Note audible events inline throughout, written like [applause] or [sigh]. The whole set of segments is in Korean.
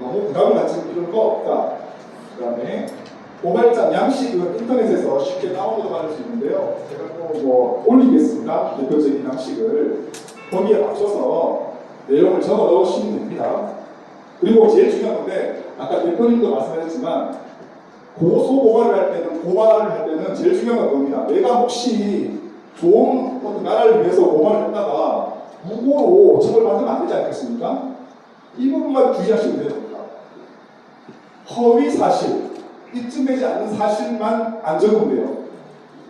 너무 부담을 가질 필요가 없다. 그 다음에 고발장 양식은 인터넷에서 쉽게 다운로드 받을 수 있는데요. 제가 또뭐 올리겠습니다. 대표적인 양식을 거기에 맞춰서 내용을 적어 넣으시면 됩니다. 그리고 제일 중요한 건데 아까 대표님도 말씀하셨지만 고소 고발을 할 때는 고발을 할 때는 제일 중요한 건 겁니다. 내가 혹시 좋은 나라를 위해서 고발을 했다가 무고로 처벌받으면 안 되지 않겠습니까? 이 부분만 주의하시면 됩니다. 허위 사실, 입증되지 않는 사실만 안 적으면 돼요.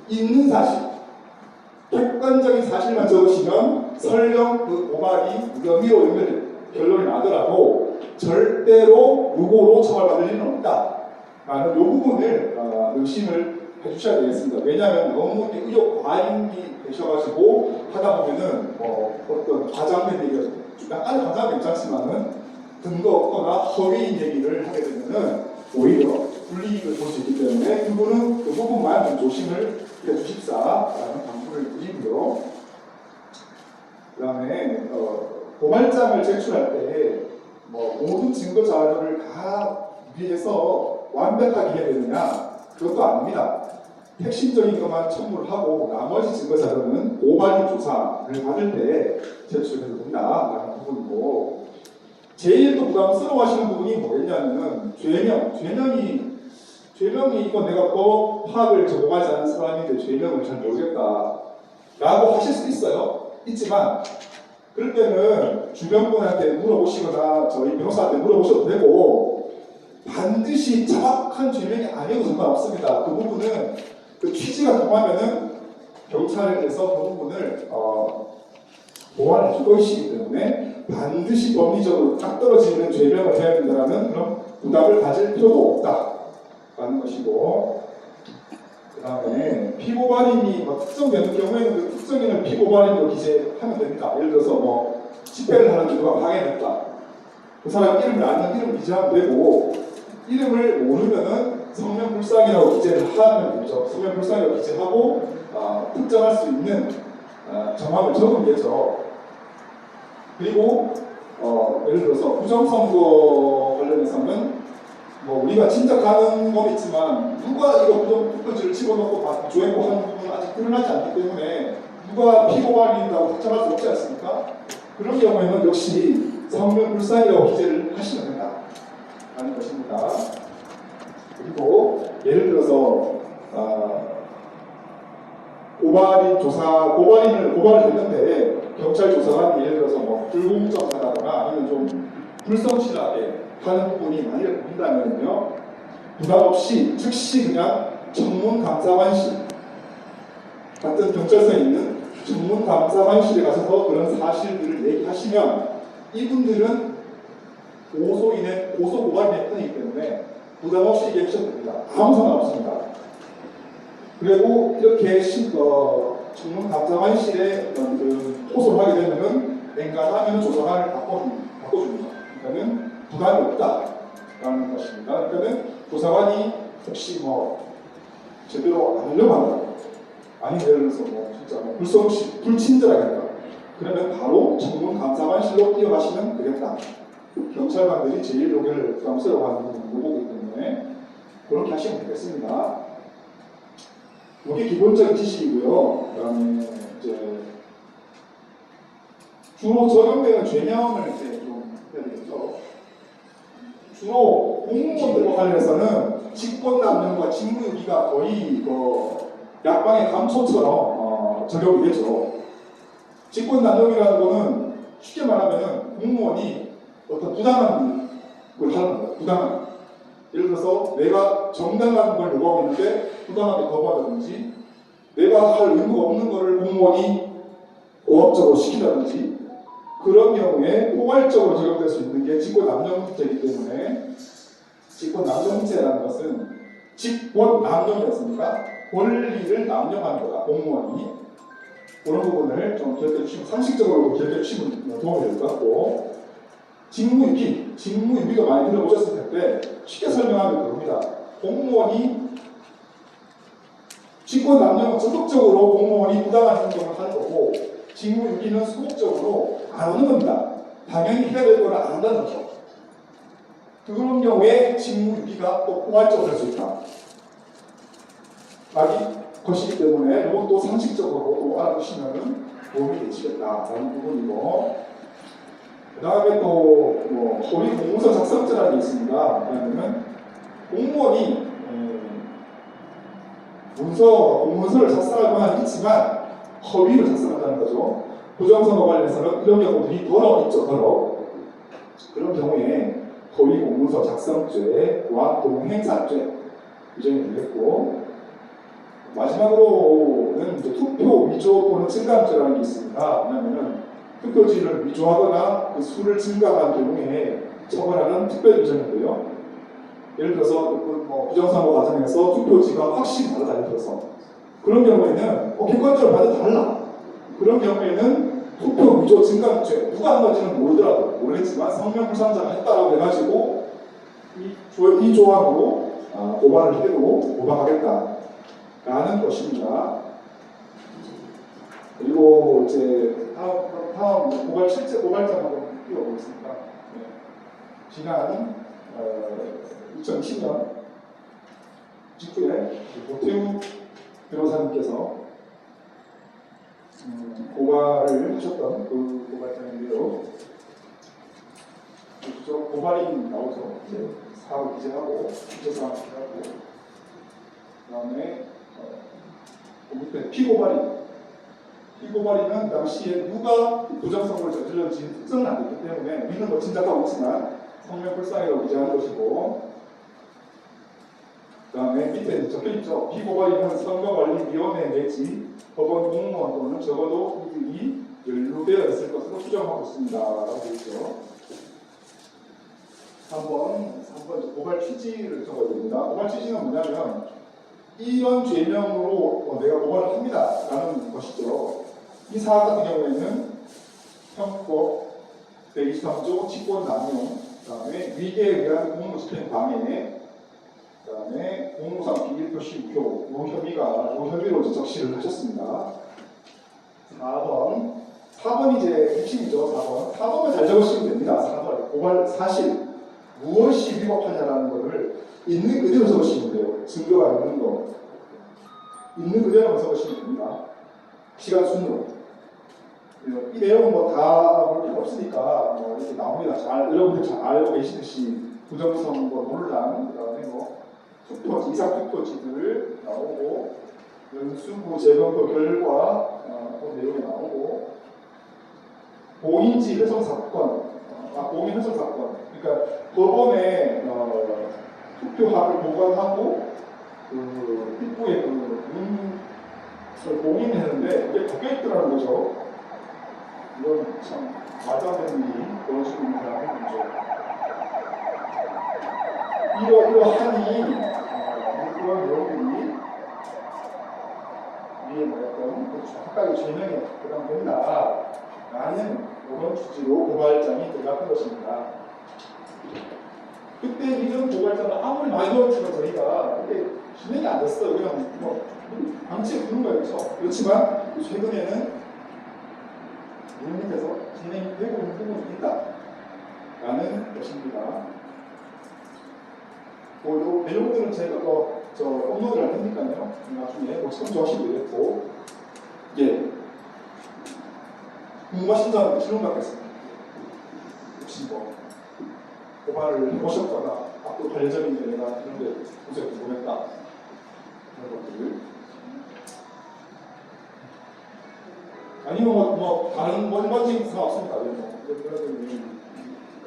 있는 사실, 객관적인 사실만 적으시면 설령 그 고발이 무혐의로 연결 결론이 나더라도 절대로 무고로 처벌받을 일은 없다. 라는 이 부분을 어, 의심을 해주셔야 되겠습니다. 왜냐하면 너무 의욕 과잉이 되셔가지고 하다 보면은 뭐 어떤 과장된 얘기가 약간 과장 괜찮지만은 근거 없거나 허위인 얘기를 하게 되면은 오히려 불이익을 볼 수 있기 때문에 그분은 그 부분만 좀 조심을 해주십사라는 당부를 드리고요. 그 다음에 어, 고발장을 제출할 때 뭐 모든 증거 자료를 다 위해서 완벽하게 해야 되느냐 그것도 아닙니다. 핵심적인 것만 첨부를 하고 나머지 증거 자료는 고발인 조사를 받을 때 제출해도 된다라는 부분이고 제일 또 부담스러워하시는 부분이 뭐겠냐면은 죄명, 죄명이 죄명이 이거 내가 법 파악을 전공하지 않은 사람인데 죄명을 잘 모르겠다 라고 하실 수 있어요. 있지만 그럴 때는 주변 분한테 물어보시거나 저희 변호사한테 물어보셔도 되고 반드시 정확한 죄명이 아니어도 상관없습니다. 그 부분은 그 취지가 통하면은 경찰에서 그 부분을 어, 보완해 줄 것이기 때문에 반드시 법리적으로 딱 떨어지는 죄명을 해야 된다는 그런 부담을 가질 필요도 없다라는 것이고 그 다음에 피고발인이 뭐 특정 되는 경우에는 그 특정인을 피고발인으로 기재하면 됩니다. 예를 들어서 뭐 집회를 하는데 누가 방해됐다. 그 사람 이름을 아는 이름 기재하면 되고 이름을 모르면은 성명불상이라고 기재를 하면 되죠. 성명불상이라고 기재하고 아, 특정할 수 있는 아, 정황을 적으면 되죠. 그리고 어, 예를 들어서 부정선거 관련해서는 뭐 우리가 짐작하는 건 있지만 누가 이거 부정투표지를 집어넣고 조회고 하는 부분은 아직 드러나지 않기 때문에 누가 피고발인이라고 특정할 수 없지 않습니까? 그런 경우에는 역시 성명불상이라고 기재를 하시면 된다 라는 것입니다. 그리고 예를 들어서 아, 고발인 조사 고발인을 고발을 했는데 경찰 조사관이 예를 들어서 뭐 불공정하다거나 아니면 좀 불성실하게 하는 부분이 만약에 보인다면요 부담 없이 즉시 그냥 전문 감사관실 같은 경찰서에 있는 전문 감사관실에 가셔서 그런 사실들을 얘기하시면 이분들은 고소인의 고소 고발인의 편이기 때문에 부담 없이 얘기하셔도 됩니다. 아무 상관 없습니다. 그리고 이렇게 신, 어, 전문 감사관실에 어떤 그 호소를 하게 되면은 냉간하면 조사관을 바꿔, 바꿔줍니다. 그러니까는 부담이 없다라는 것입니다. 그러니까는 조사관이 혹시 뭐 제대로 안 하려고 한다. 아니 예를 들어서 뭐 진짜 뭐 불성실, 불친절하게 한다. 그러면 바로 전문 감사관실로 뛰어가시면 되겠다. 경찰관들이 제일 여기를 부담스러워하는 부분이 때문에 그렇게 하시면 되겠습니다. 이게 기본적인 지식이고요. 그 다음에 이제 주로 적용되는 죄명을 이제 좀 해야 되겠죠. 주로 공무원들과 관련해서는 직권남용과 직무유기가 거의 그 약방의 감소처럼 어, 적용이 되죠. 직권남용이라는 거는 쉽게 말하면은 공무원이 어떤 부당한 걸 하는 거예요. 부당한. 예를 들어서 내가 정당한 걸 요구하고 있는데 부당하게 거부한다든지 내가 할 의무가 없는 것을 공무원이 고압적으로 시킨다든지 그런 경우에 포괄적으로 적용될 수 있는 게 직권 남용죄이기 때문에 직권 남용죄라는 것은 직권 남용이었습니까? 권리를 남용하는 거다 공무원이 그런 부분을 좀 기억해 주시면 상식적으로 기억해 주시면 도움이 될 것 같고 직무유기, 직무유기가 많이 들어보셨을 텐데 쉽게 설명하면 그럽니다. 공무원이 직권 남용은 적극적으로 공무원이 부당한 행동을 하는 거고 직무유기는 소극적으로 안 하는 겁니다. 당연히 해야 될 거를 안 한다는 거죠. 그런 경우에 직무유기가 또 포괄적으로 될 수 있다. 라기 것이기 때문에 이것도 상식적으로 또 알아두시면 도움이 되시겠다라는 부분이고 그 다음에 또뭐 소위 공문서 작성자라는 게 있습니다. 왜냐하면 공무원이 음, 문서, 공문서를 만은 있지만 허위를 작성한다는 거죠. 부정선거 관련해서는 그런 경우들이 더러 있죠, 더러. 그런 경우에 허위 공문서 작성죄와 동행사죄 규정이 되겠고 마지막으로는 이제 투표 위조 또는 증감죄라는 게 있습니다. 왜냐하면 투표지를 위조하거나 그 수를 증감한 경우에 처벌하는 특별 규정인데요. 예를 들어서 그뭐 부정선거 과정에서 투표지가 확실히 다르다 예를 들어서 그런 경우에는 어, 객관적으로 봐도 달라. 그런 경우에는 투표 위조 증감죄 누가 한 건지는 모르더라도 모르겠지만 성명불상자가 했다라고 해가지고 이, 조, 이 조항으로 아, 고발을 해도 고발하겠다라는 것입니다. 그리고 이제 다음, 다음 고발 실제 고발장 한번 띄워보겠습니다. 네. 지난 어, 2020년 직후에 고태우 변호사님께서 음, 고발을 하셨던 그 고발장인데요. 저 고발인 나오죠. 이제 사업 기재하고 기재사항 어, 그 밑에 피고발인 피고발인은 당시에 누가 부정선거를 저질렀는지 특정은 안 됐기 때문에 우리는 뭐 짐작하고 있지만 성명 불상이라고 기재하는 것이고 그 다음에 밑에 적혀있죠. 피고발인은 선거관리위원회 내지 법원 공무원 또는 적어도 이들이 연루되어 있을 것으로 추정하고 있습니다. 라고 있죠. 한번, 한번 고발 취지를 적어야 됩니다. 고발 취지는 뭐냐면 이런 죄명으로 어, 내가 고발을 합니다. 라는 것이죠. 이 사안 같은 경우에는 형법 123조 직권 남용, 그 다음에 위계에 의한 공무집행 방해, 그 다음에 공무상 비밀 표시 우효, 요 혐의가 요 혐의로 이제 적시를 하셨습니다. 4번. 4번 이제 핵심이죠. 4번. 4번을 잘 적으시면 됩니다. 4번. 고발 사실. 무엇이 위법하냐라는 것을 있는 그대로 적으시면 돼요. 증거가 있는 거. 있는 그대로 적으시면 됩니다. 시간 순으로. 이 내용은 뭐다 볼 필요 없으니까 뭐 이렇게 나옵니다. 잘 여러분들 잘 알고 계시듯이 부정선거 논란 그다음에 뭐 투표지 이상 투표지들 나오고 연수부 재검토 결과 어, 또 내용이 나오고 공인지 훼손 사건 아 공인 훼손 사건 그러니까 법원에 어, 투표함을 보관하고 그 입구에 그문 공인했는데 그게 바뀌어 있더라는 거죠. 이건 참 말도 안 되는 일이 벌어지고 있는 사람의 문제. 이러 이러하니 어, 이런 내용들이 위에 말했던 그 각각의 죄명에 해당된다. 라는 그런 취지로 고발장이 들어갔던 것입니다. 그때 이런 고발장을 아무리 많이 넣었지만 저희가 그때 진행이 안 됐어요. 그냥 뭐 방치해 두는 거였죠. 그렇지만 최근에는 국민께서 진행이 되고 있는 부분이 있다. 라는 것입니다. 뭐, 요 내용들은 제가 또, 저, 업로드를 할 테니까요. 나중에 뭐 참조하시면 되겠고, 예. 궁금하신 점 질문 받겠습니다. 혹시 뭐, 고발을 해보셨거나, 앞으로 갈 예정인데 내가 이런데 요새 궁금했다. 그런 것들을. 아니면 뭐, 뭐 다른 뭐 일반적인 사항 없습니다. 예, 뭐, 그런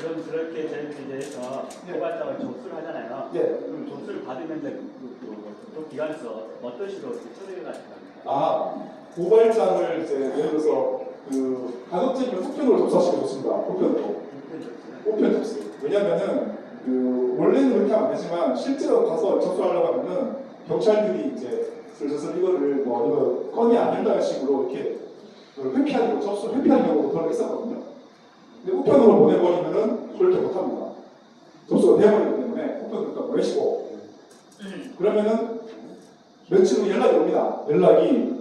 그럼 그렇게 저희들이 이제 어, 네. 고발장을 접수를 하잖아요. 예. 그럼 접수를 받으면 이제 그, 그, 그, 그 기관에서 어떤 식으로 처리가 됩니까? 아, 고발장을 이제 예를 들어서 그 가급적이면 우편으로 접수하시면 좋습니다. 우편으로. 우편 접수. 왜냐면은 그 원래는 그렇게 하면 안 되지만 실제로 가서 접수하려고 하면은 경찰들이 이제 슬슬 이거를 뭐 이거 건이 안 된다는 식으로 이렇게 거, 접수를 회피하는 경우도 그런 게 있었거든요. 근데 우편으로 보내버리면은 그렇게 못합니다. 접수가 되어버리기 때문에 우편으로 일단 보내시고 그러면은 며칠 후 연락이 옵니다. 연락이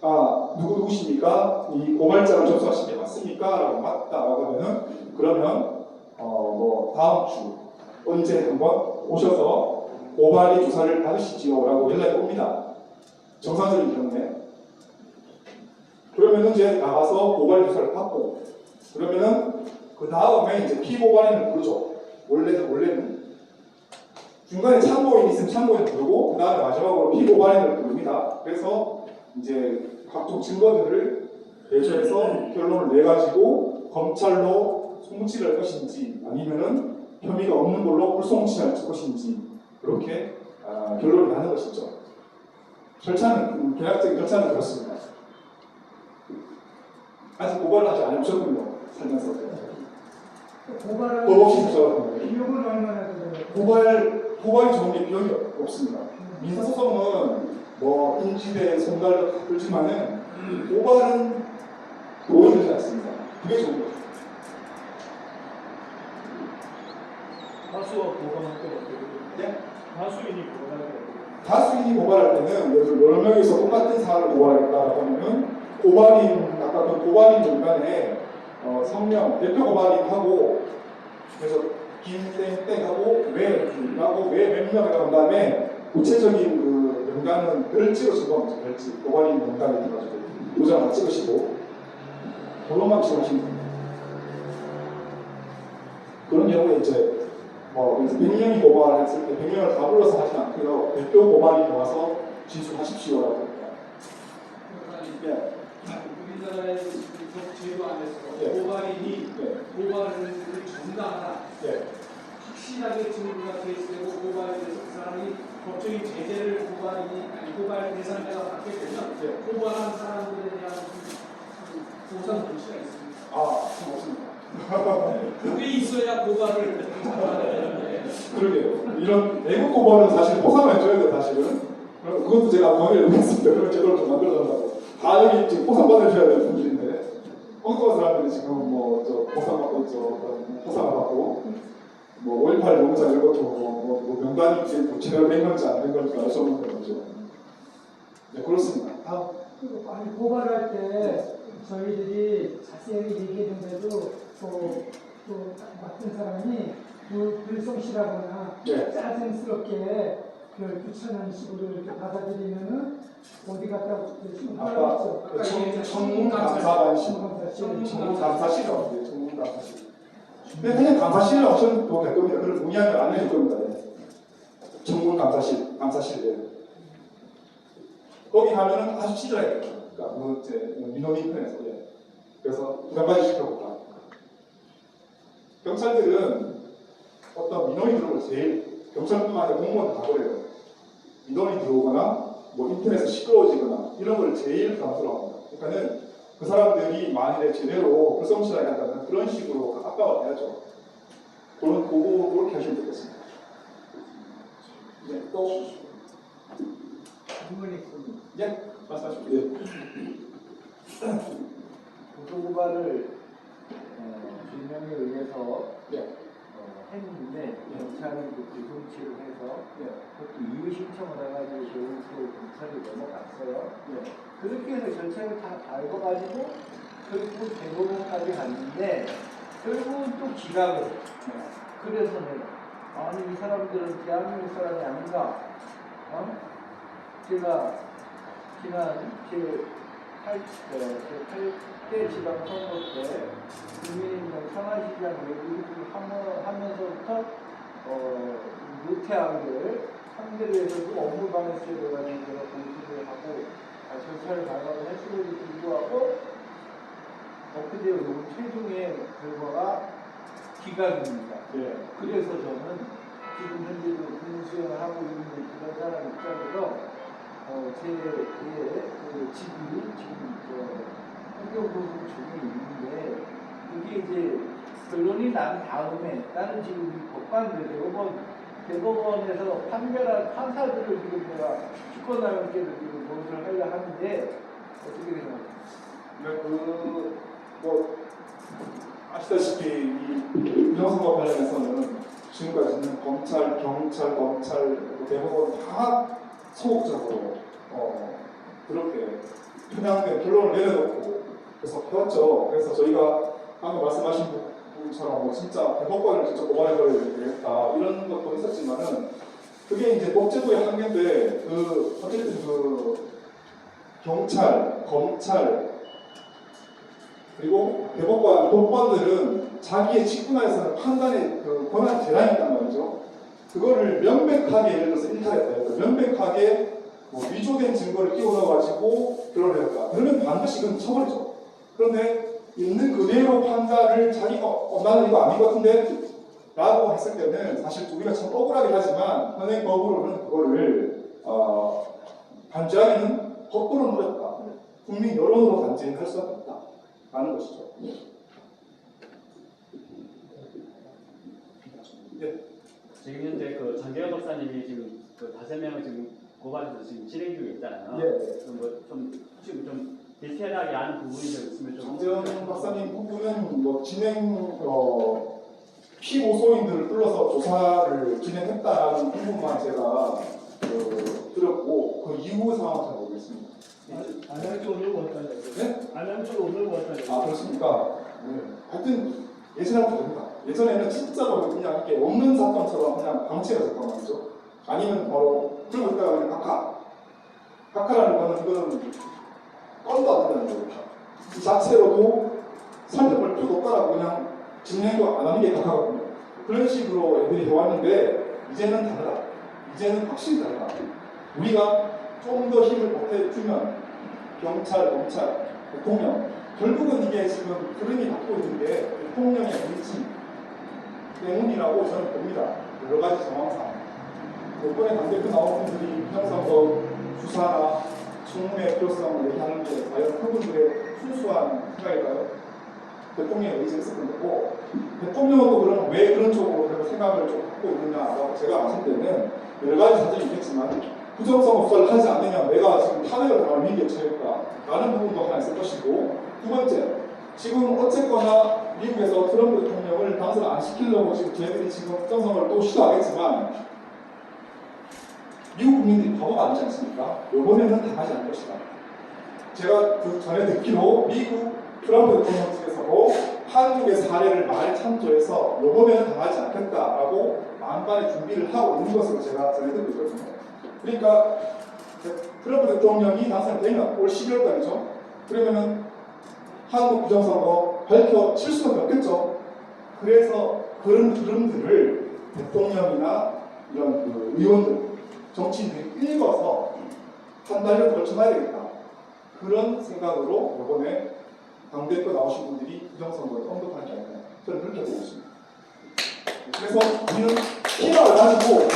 아 누구 누구십니까? 이 고발장을 접수하신 게 맞습니까? 라고 맞다라고 하면은 그러면 어뭐 다음 주 언제 한번 오셔서 고발이 조사를 받으시지요라고 연락이 옵니다. 정상적인 경우에. 그러면은 이제 나가서 고발 조사를 받고 그러면은 그 다음에 이제 피고발인을 부르죠. 원래는 원래는 중간에 참고인 있으면 참고인 부르고 그 다음에 마지막으로 피고발인을 부릅니다. 그래서 이제 각종 증거들을 대조해서 결론을 내 가지고 검찰로 송치를 할 것인지 아니면은 혐의가 없는 걸로 불송치할 것인지 그렇게 아, 결론을 나는 것이죠. 절차는 음, 계약적인 절차는 그렇습니다. 아직 고발을 하지 않으셨군요. 살면서 고발을 법 없이 조사하는 거예요. 비용은 얼마나 들어요? 고발 고발이 좋은 게 비용이 없습니다. 민사소송은 뭐 인지대 손달도 다 들지만은 고발은 돈이 들지 않습니다. 그게 좋은 거죠. 다수와 보관할 때 어떻게 돼요? 네? 다수인이 보관할 때? 다수인이 고발할 때는 예를 들어 여러 명이서 똑같은 사안을 고발하겠다라고 하면은 고발인 아까 그 고발인 명단에 어, 성명 대표 고발인하고 그래서 김땡땡 하고 왜 라고 왜몇 명이라고 한 다음에 구체적인 그 명단은 별지로 적어놓죠 별지 고발인 명단에 들어가지고 도장 다 찍으시고 그것만 찍으시면 됩니다. 그런 경우에 이제 뭐 그래서 100명이 고발했을 때 100명을 다 불러서 하지 않고요. 대표 고발이 나와서 진술하십시오라고 합니다. 예. 우리나라의 제도 안에서 예. 고발인이 네. 고발을 전담하다 예. 확실하게 증거가 제시되고 고발에 대해서 그 사람이 법적인 제재를 고발인이 아니 고발 대상자가 받게 되면 예. 고발한 사람들에 대한 그 보상 조치가 있습니다. 아, 참 없습니다. [laughs] 그게 있어야 고발을 그러게요. 이런 내부 고발은 사실 보상을 해줘야 돼요, 사실은. 그것도 제가 건의를 했습니다. 그런 제도를 좀 만들어달라고. 다 여기 지금 보상받으셔야 될 분들인데, 엉뚱한 사람들이 지금 뭐, 저, 보상받고. 그런 보상을 받고, 뭐, 5.18 농자 이런 것도 뭐, 뭐, 뭐 명단이 이제 뭐 제대로 된 건지 안 된 건지 알 수 없는 거죠. 네, 그렇습니다. 다음. 그리고 아니 고발할 때 저희들이 자세히 얘기했는데도 또, 또 맡은 사람이 그 불성실하거나 네. 짜증스럽게 그 귀찮은 식으로 이렇게 받아들이면은 어디 갔다 지금 아까 그 청- 청문. 청문감사실 청문 감사실이 없어요. 청문 감사실. 근데 그냥 감사실에 오셔도 될 겁니다. 그걸 문의하면 안 해줄 겁니다. 네. 청문 감사실, 감사실. 거기 가면은 아주 친절해요. 그러니까 뭐 이제 민원인 편에서 예. 그래서 부담 가지실 필요 없다. 경찰들은 어떤 들어오면 제일 경찰뿐만 아니라 공무원도 다 그래요. 민원이 들어오거나 뭐 인터넷에 시끄러워지거나 이런 걸 제일 부담스러워합니다. 그러니까는 그 사람들이 만일에 제대로 불성실하게 한다면 그런 식으로 압박을 해야죠. 그런 그거 그렇게 하시면 되겠습니다. 네, 또 질문이 있습니다. 예, 말씀하십시오. 예. [clears throat] 고소고발을 어, 증명에 의해서 예. 어, 했는데 경찰이 그 불송치를 해서 예. 그것도 이유 신청을 해가지고 결국 경찰이 넘어갔어요. 예. 그렇게 해서 절차를 다 밟아가지고 결국 대법원까지 갔는데 결국은 또 기각을. 그래서 내가 아니 이 사람들은 대한민국 사람이 아닌가? 어? 제가 지난 제8 제8대 지방선거 때 국민의당 상하시장 외국을 하면서부터 어, 노태악을 상대로 해서도 업무 방해죄 돼가지고 제가 공수를 하고 아, 절차를 밟아서 했음에도 불구하고 엊그제 요 최종의 결과가 기각입니다. 예. 그래서 저는 지금 현재도 군수행을 하고 있는 그런 사람 입장에서 어, 제, 예, 그 집이 지금 저 환경보호 중에 있는데 이게 이제 결론이 난 다음에 나는 지금 이 법관들 대법원 대법원에서 판결한 판사들을 지금 내가 주권남용죄를 지금 모의를 하려 하는데 어떻게 생각하세요? 네, 그, 뭐, 아시다시피 이 부정선거 관련해서는 지금까지는 검찰, 경찰, 검찰, 대법원 다 소극적으로 어, 그렇게 편향된 결론을 내려놓고 그래서 해왔죠. 그래서 저희가 방금 말씀하신 부- 지금처럼 뭐 진짜 대법관을 직접 고발해버려야 되겠다 이런 것도 있었지만은 그게 이제 법제도의 한계인데 그 어쨌든 그 경찰, 검찰 그리고 대법관, 법관들은 자기의 직분하에서는 판단의 그 권한 재량이 있단 말이죠. 그거를 명백하게 예를 들어서 일탈했다. 명백하게 뭐 위조된 증거를 끼워 넣어가지고 드러냈다. 그러면 반드시 이건 처벌이죠. 그런데 있는 그대로 판단을 자기가 어, 나는 이거 아닌 것 같은데 라고 했을 때는 사실 우리가 참 억울하긴 하지만 현행법으로는 그거를 어, 단죄하기는 법도로 노렸다. 국민 여론으로 단죄할 수는 없다. 라는 것이죠. 지금 현재 그 장계현 박사님이 지금 그 다섯 명을 지금 고발해서 지금 진행 중에 있잖아요. 예. 그럼 뭐좀 지금 좀 디테일하게 아는 부분이 좀 있으면 좀. 정재현 박사님 부분은 뭐 진행 어, 피고소인들을 불러서 조사를 진행했다라는 부분만 제가 그, 들었고 그 이후 상황은 잘 모르겠습니다. 안양쪽 오늘 뭐 어떠냐? 네? 안양쪽 오늘 뭐 어떠냐? 아 그렇습니까? 네. 하여튼 예전하고 다릅니다. 예전에는 진짜로 그냥 이렇게 없는 사건처럼 그냥 방치가 됐단 말이죠. 아니면 바로 그러고 있다가 그냥 각하. 각하라는 거는 이거는 건도 안 거죠. 이 자체로도 살펴볼 필요가 없다라고 그냥 진행도 안 하는 게 각하거든요. 그런 식으로 애들이 해왔는데 이제는 다르다. 이제는 확실히 다르다. 우리가 좀 더 힘을 보태주면 경찰, 검찰, 대통령 결국은 이게 지금 흐름이 바뀌고 있는 게 대통령의 의지 때문이라고 저는 봅니다. 여러 가지 정황상. 이번에 당대표 나온 분들이 부정선거 수사나 청문회 필요성을 얘기하는 게 과연 그분들의 순수한 생각일까요? 대통령의 의지가 있었던 거고 또 그럼 왜 그런 쪽으로 생각을 좀 갖고 있느냐라고 제가 봤을 때는 여러 가지 사정이 있겠지만 부정선거 수사를 하지 않으면 내가 지금 탄핵을 당할 위기에 처했다 라는 부분도 하나 있을 것이고 두 번째 지금 어쨌거나 미국에서 트럼프 대통령을 당선을 안 시키려고 지금 저희들이 지금 부정선거를 또 시도하겠지만 미국 국민들이 바보가 아니지 않습니까? 이번에는 당하지 않을 것이다. 제가 그 전에 듣기로 미국 트럼프 대통령 측에서도 한국의 사례를 많이 참조해서 이번에는 당하지 않겠다라고 만반의 준비를 하고 있는 것으로 제가 전해 듣고 있거든요. 그러니까 트럼프 대통령이 당선되면 올 12월 달이죠. 그러면은 한국 부정선거 밝혀칠 수밖에 없겠죠. 그래서 그런 흐름들을 대통령이나 이런 그 의원들, 정치인들이 읽어서 한 달을 걸쳐놔야 되겠다. 그런 생각으로 이번에 당대표 나오신 분들이 부정선거를 언급하는 게 아니라 저는 그렇게 보고 있습니다. 그래서 우리는 희망을 가지고 네,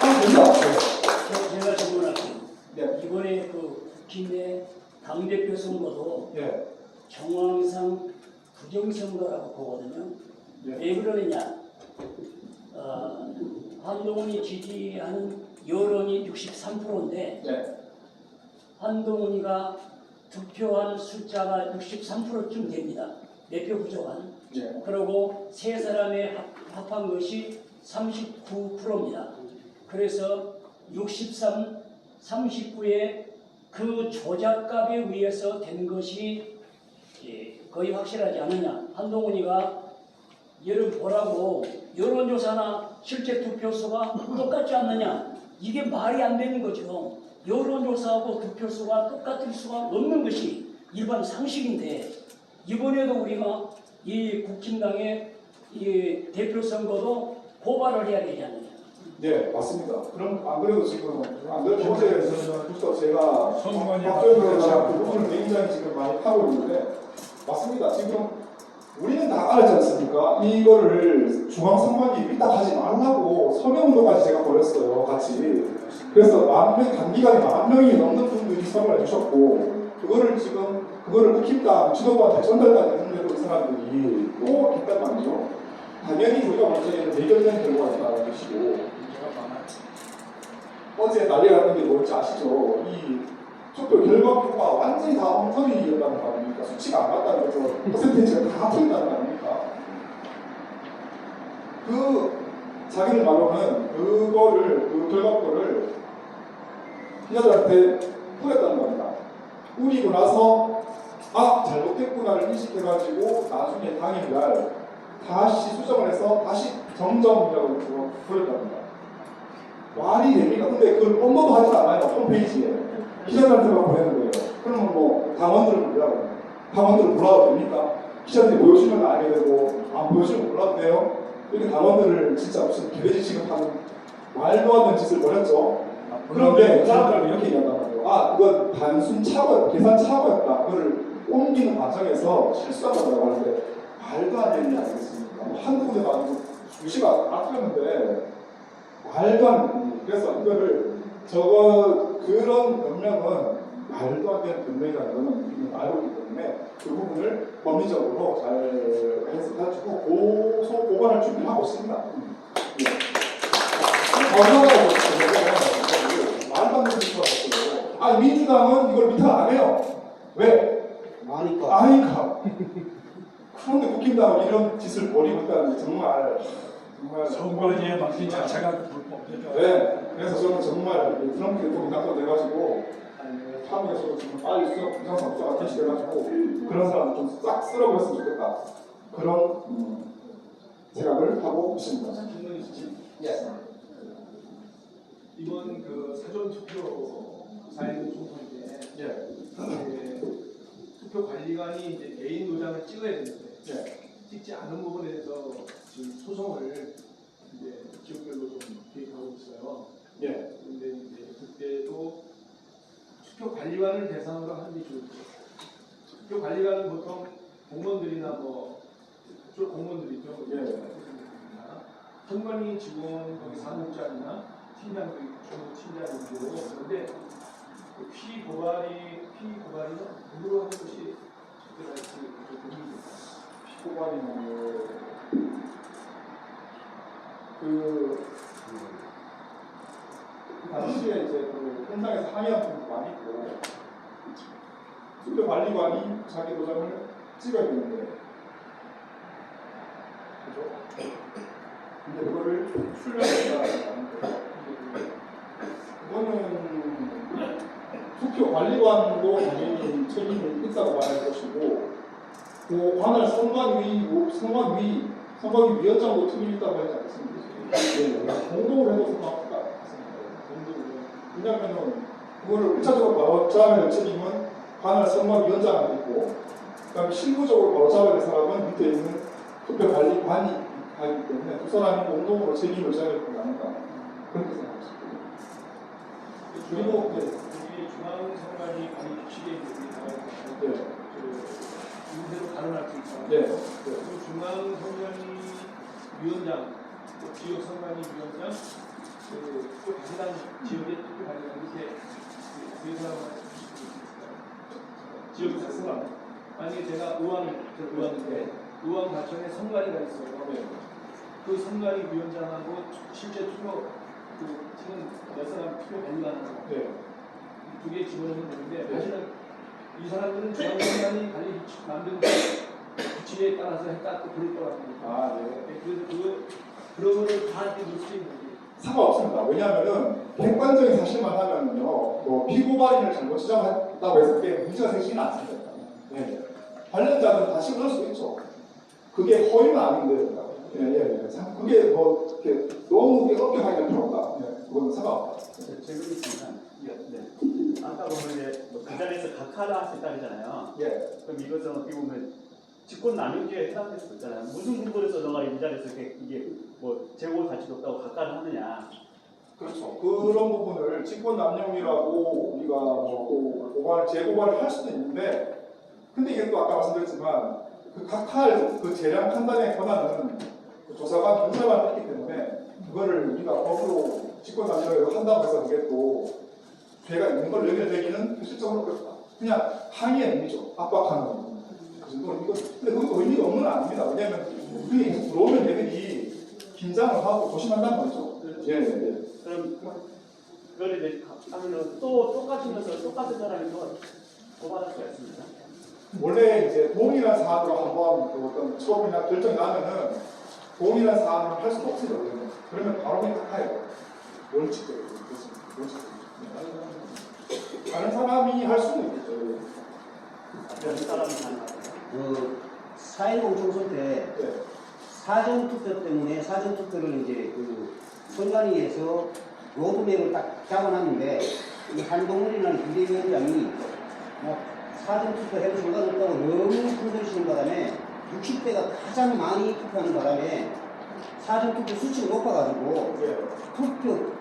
하면 된다. 네. 제가 질문할게요. 네. 이번에 그 국힘의 당대표 선거도 예. 정황상 부정선거라고 보거든요. 예. 왜 그러느냐? 어, 한동훈이 지지하는 여론이 63%인데 네. 한동훈이가 득표한 숫자가 63%쯤 됩니다. 몇표 부족한. 예. 그리고 세 사람의 합, 합한 것이 39%입니다. 그래서 63, 39의 그 조작값에 의해서 된 것이 예, 거의 확실하지 않느냐. 한동훈이가 여러분 보라고 여론조사나 실제 투표수가 똑같지 않느냐. 이게 말이 안 되는 거죠. 여론조사하고 득표수가 똑같을 수가 없는 것이 일반 상식인데 이번에도 우리가 이 국힘당의 이 대표 선거도 고발을 해야 되지 않느냐. 네, 맞습니다. 그럼 안 그래도 지금 안 그래도 어제 부터 제가 선관위 박정희가 그 부분을 굉장히 지금 많이 하고 있는데 맞습니다. 지금 우리는 다 알았지 않습니까? 이거를 중앙선관위 위탁하지 말라고 서명운동까지 제가 벌였어요, 같이. 그래서 만 명, 단기간에 만 명이 넘는 분들이 서명을 해주셨고 그거를 지금 그거를 국힘당 지도부한테 전달까지 했는데도 이 사람들이 또 했단 말이죠. 당연히 우리가 먼저는 대결된 결과가 있다는 것이고 어제 난리가 났는 게 뭔지 아시죠? 이 투표 결과표가 완전히 다 엉터리였다는 거 아닙니까? 수치가 안 맞다는 거죠. 퍼센테이지가 다 틀렸다는 거 아닙니까? 그 자기들 말로는 그거를 그 결과표를 피자들한테 뿌렸다는 겁니다. 뿌리고 나서 아 잘못됐구나를 인식해가지고 나중에 당일날 다시 수정을 해서 다시 정정이라고 보냈답니다. 말이 됩니까? 근데 그걸 업로드 하지 않아요. 홈페이지에. 기자들한테만 보내는 거예요. 그러면 뭐 당원들을 몰라고 당원들을 몰라도 됩니까? 기자들이 보여주면 알게 되고 안 보여주면 몰라도 돼요. 이렇게 당원들을 진짜 무슨 개돼지 취급하는 말도 안 되는 짓을 벌였죠. 그런데 그 사람들은 이렇게 얘기한단 말이에요. 아, 그건 단순 착오, 계산 착오였다. 그거를 옮기는 과정에서 실수한 거라고 하는데 말도 안 되는 일 아니겠습니까? 뭐 한두 군데도 아니고 수시가 다 틀렸는데 말도 안 되는 일. 그래서 이거를 저거 그런 변명은 말도 안 되는 변명이라는 거는 우리는 알고 있기 때문에 그 부분을 법리적으로 잘 해석해가지고 고소 고발할 준비를 하고 있습니다. 예. 말도 안 되는 하고 아 민주당은 이걸 비탄 안 해요. 왜? 아니까. 아니까. 그런데 국힘당은 이런 짓을 벌이고 있다는 게 정말 정말 선거제 방식 자체가 불법이죠. 네. 그래서 저는 정말 이 트럼프 대통령이 당선돼가지고 한국에서도 지금 빨리 수정 부정선수가 개시돼가지고 그런 사람 좀싹 쓸어버렸으면 좋겠다. 그런 음, 생각을 하고 있습니다. 예. 이번 그 사전 투표 사회적 총선인데 예. 이제 투표 관리관이 이제 개인 도장을 찍어야 되는데 예. 찍지 않은 부분에 대해서 지금 소송을 이제 지역별로 좀 계획하고 있어요. 예. 근데 이제 그때도 투표 관리관을 대상으로 하는 게 좋죠. 투표 관리관은 보통 공무원들이나 뭐 주로 공무원들이죠. 예. 선관위 직원 거기 사무장이나 팀장도 주로 팀장이고 그런데 그 피고발이 피 고발이는 누구로 하는 것이 적절할지 좀 고민입니다. 피 고발이면 그 당시에 이제 그 현장에서 항의한 분도 많이 있고 투표 관리관이 자기 도장을 찍어야 되는데 그죠? 근데 그거를 출력한다라는 거죠. 그거는 투표 관리관도 당연히 책임이 있다고 말할 것이고 그 관할 선관위, 선관위, 선관위 위원장도 책임이 있다고 하지 않습니까? 예, 공동으로 해도 상관없을 것 같습니다. 공동으로. 왜냐하면 그거를 1차적으로 바로 잡아야 될 책임은 관할 선관위원장한테 있고 그다음에 실무적으로 바로 잡아야 될 사람은 밑에 있는 투표관리관이 하기 때문에 두 사람이 공동으로 책임을 져야 될거 아닌가 그렇게 생각합니다. 그리고 네, 중앙선관위 관리 규칙에 네, 그 인대로 발언할 수 있잖아요. 네, 그 중앙선관위 위원장, 또 지역 선관위 위원장, 그 관리단 지역의 투표 관리단 이렇게 그 지역 자체가 만약에 제가 저 의왕인데 의왕 가천에 선관위가 있어요. 네. 그 선관위 위원장하고 실제 투표 그 지금 몇 사람 투표 관리관하고 네. 두개 집어넣으면 되는데 네. 사실은 이 사람들은 중앙선관위 관리 만든 규칙에 따라서 했다 또 그럴 거라고. 아, 네. 네, 그래서 그 그런 거를 다 넣을 수 있는. 상관없습니다. 왜냐하면은 객관적인 사실만 하면요, 뭐 피고발인을 잘못 지정했다고 했을 때 문제가 생기는 않습니다. 네. 관련자는 다시 넣을 수 있죠. 그게 허위는 아닌데, 예, 예, 예. 참, 그게 뭐 이렇게 너무 엄격하게 없다. 예, 그건 상관없다. 질문 있습니다. 네. 아까 보면 이제 뭐 그 자리에서 각하를 할수 있다 그러잖아요. 예. 그럼 이것은 어떻게 보면 직권 남용죄에 해당될 수 있잖아요. 무슨 근거에서 너가 이 자리에서 이렇게 이게 뭐 재고를 가치도 없다고 각하를 하느냐. 그렇죠. 그런 부분을 직권 남용이라고 우리가 뭐 고발, 재고발을 할 수도 있는데, 근데 이게 또 아까 말씀드렸지만, 그 각할 그 재량 판단의 권한은 그 조사관, 경찰관이 있기 때문에, 그거를 우리가 법으로 직권 남용을 한다고 해서 그게 또 죄가 있는 걸 연결되기는 현실적으로 어렵다. 그냥 항의의 의미죠. 압박하는 거. 그 정도 이거 근데 그것도 의미가 없는 건 아닙니다. 왜냐하면 우리 계속 들어오면 얘들이 긴장을 하고 조심한다는 거죠. 예, 예, 예. 그럼 그걸 이제 하면은 또 똑같으면서 똑같은 사람이 또 고발할 수가 있습니다. 원래 이제 동일한 사안으로 한번 그 어떤 처음이나 결정이 나면은 동일한 사안을 할 수가 없어요. 그러면, 그러면 바로 그냥 깎아요. 원칙적으로. 그렇습니다. 원칙적으로. 다른 사람이 할 수는 있겠죠. 다른 사람이 하는 거예요. 그4.10 총선 때 네. 사전투표 때문에 사전투표를 이제 그 선관위에서 로드맵을 딱 잡아놨는데 이 한동훈이라는 비대위원장이 뭐 사전투표 해도 상관없다고 너무 흔들리시는 바람에 60대가 가장 많이 투표하는 바람에 사전투표 수치가 높아가지고 네. 투표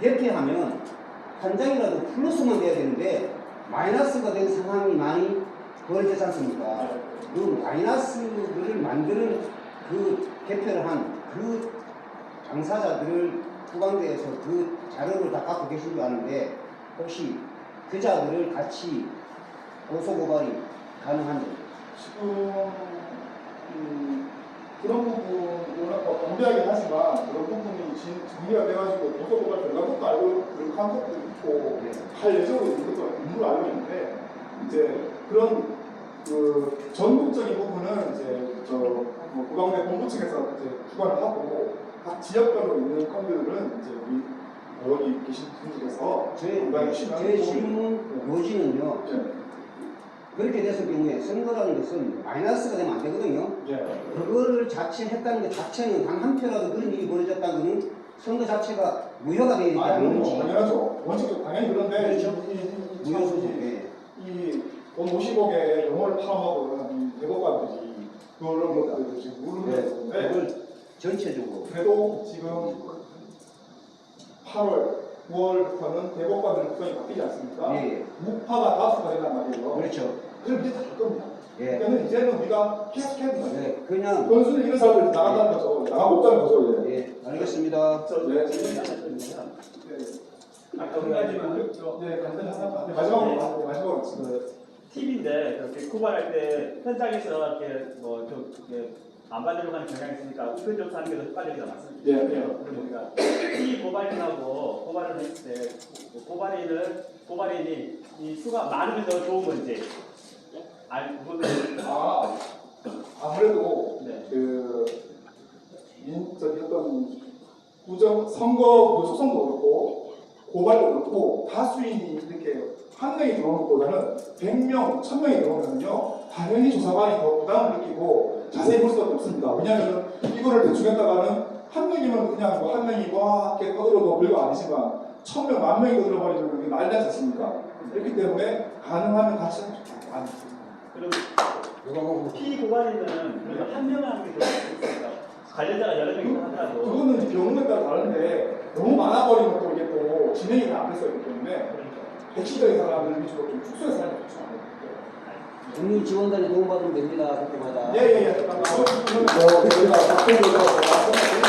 개폐하면 한 장이라도 플러스만 돼야 되는데 마이너스가 된 상황이 많이 벌어지지 않습니까? 그 마이너스를 만드는 그 개표를 한그 당사자들을 후광대에서 그 자료를 다 갖고 계신 줄 아는데 혹시 그 자들을 같이 고소고발이 가능한지 지금 음, 그런 부분 워낙 뭐 경비하긴 하지만 그런 부분이 진- 정리가 돼가지고 고소고발 결과도 알고 그런 감독도 있고 네. 할 예정으로 있는 걸 알고 있는데 이제 그런 그 전국적인 부분은 이제 저뭐 구강대 본부 측에서 이제 주관을 하고 각 지역별로 있는 건들은 이제 우리 여기 계신 분들께서 제, 질문 요지는요 예. 그렇게 됐을 경우에 선거라는 것은 마이너스가 되면 안 되거든요 예. 그거를 자체 했다는 것 자체는 단 한 표라도 그런 일이 벌어졌다는 선거 자체가 무효가 되야 되지 아. 않는지 당연하죠. 원칙적으로 그렇죠. 이, 이, 이, 이, 무효 참 소송 이- 예. 이돈 50억에 영혼을 팔아먹은 이 대법관들이 그런 것들을 지금 모르는 네, 그걸 전체적으로 그래도 지금 8월, 9월부터는 대법관들 구성이 바뀌지 않습니까? 예, 예. 무파가 다수가 된단 말이에요. 그렇죠 그럼 이제 다할 겁니다. 예. 그러니까 이제는 우리가 계속 해야 돼요. 네, 그냥 권수는 이런 사람들이 나간다는 거죠. 나가고 없다는 거죠. 예. 예 알겠습니다 저, 예. 아까 한 가지만 더 네, 간단히 하나. 네, 마지막으로, 마지막으로. 그, 팁인데 그렇게 고발할 때 현장에서 이렇게 뭐좀 안 받으려고 하는 경향이 있으니까 우편적 사는 게더 헷갈리기가 많습니다. 예, 예. 그래서 우리가 이 고발인하고 고발을 했을 때 고발인은 고발인이 이 수가 많으면 더 좋은 건지 알 그거는 아, 아무래도 네. 그 인, 저기 어떤 구정 선거 그 소송도 그렇고 고발도 그렇고 다수인이 이렇게 한 명이 들어오는 것보다는 100명, 1000명이 들어오면요 당연히 조사관이 더 부담을 느끼고 자세히 볼 수밖에 없습니다. 왜냐하면 이거를 대충 했다가는 한 명이면 그냥 뭐 한 명이 와 이렇게 떠들어도 별거 아니지만 1000명, 만 명이 떠들어버리면 이게 난리 나지 않습니까? 그렇기 때문에 가능하면 같이 하면 좋다. 아니, 그럼 피고발인은 그래도 한 명을 하는 게 좋습니다. 관련자가 여러 명이 하더라도 그거는 경우에 따라 다른데 너무 많아버리면 또 이게 또 진행이 안 있기 때문에 백시적인 사람들 위주로 좀 축소해서 하는 게 좋죠. 국민 지원단에 도움받으면 됩니다 그때마다 예 예예. 뭐 저희가 답변을 말씀드리는